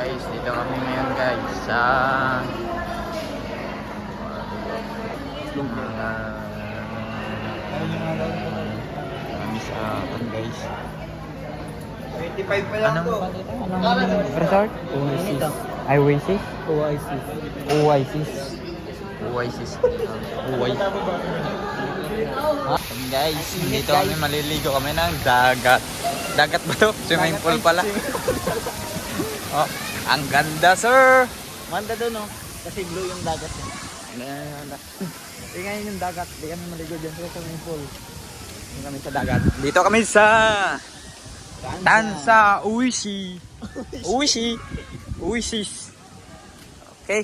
Guys, dito kami ngayon guys sa mga kami sa ano guys 25 pa lang to. anong resort? Oasis. Oasis? Oasis. Oasis Oasis Oasis Kami guys, dito kami maliligo kami ng dagat Dagat ba to? Swimming pool pala Oh, ang ganda sir Manda doon, no? Kasi blue yung dagat. Eh. Di ngayon yung dagat. Di kami maligo dyan sa swimming pool. Di kami sa dagat. Dito kami sa Tansa Uishi. Uishi. Uishis. Okay.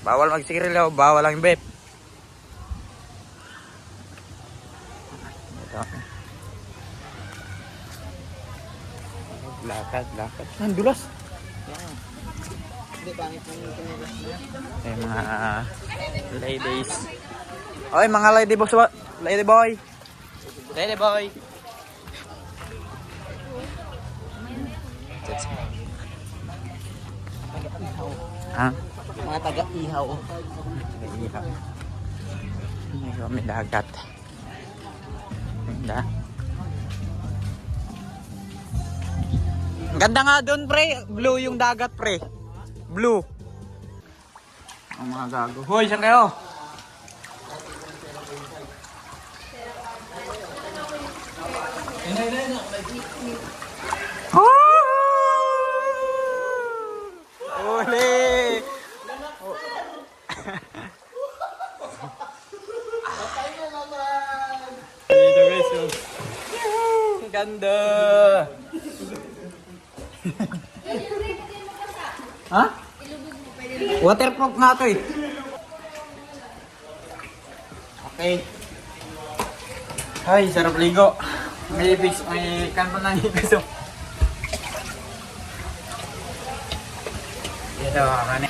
Bawal magsigarilyo, bawal ang kami. Lakad, lakad. Ang dulas. Eh, mga ladies. Oy, mga lady boss, lady boy. Lady boy. Ha? Mga taga-ihaw. Ihaw. Medyo may dagat. Ganda. Ganda nga doon, pre. Blue yung dagat, pre. Blue. Ang mga gago. Hoy, saan kayo? Ang Ganda! Ha? Waterproof nga to eh. Okay. Ay, sarap ligo. May ibig, may kanto ng ibig. oh. Ito, kani.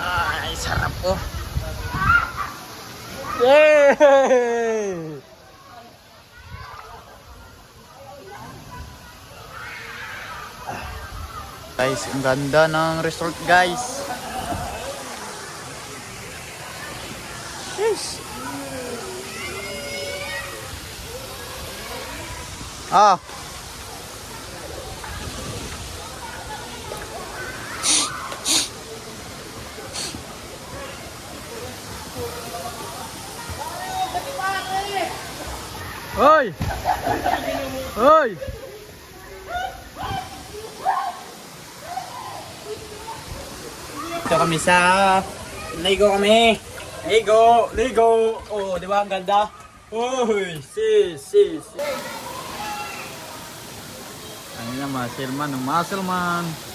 Ay, sarap po. Yay! Guys, ang ganda ng resort guys. Yes. Ah. Hoy! Hoy! Ito kami sa Ligo kami. Ligo, ligo. Oh, di ba ang ganda? Uy, sis, sis. Ano na, muscle man, muscle man.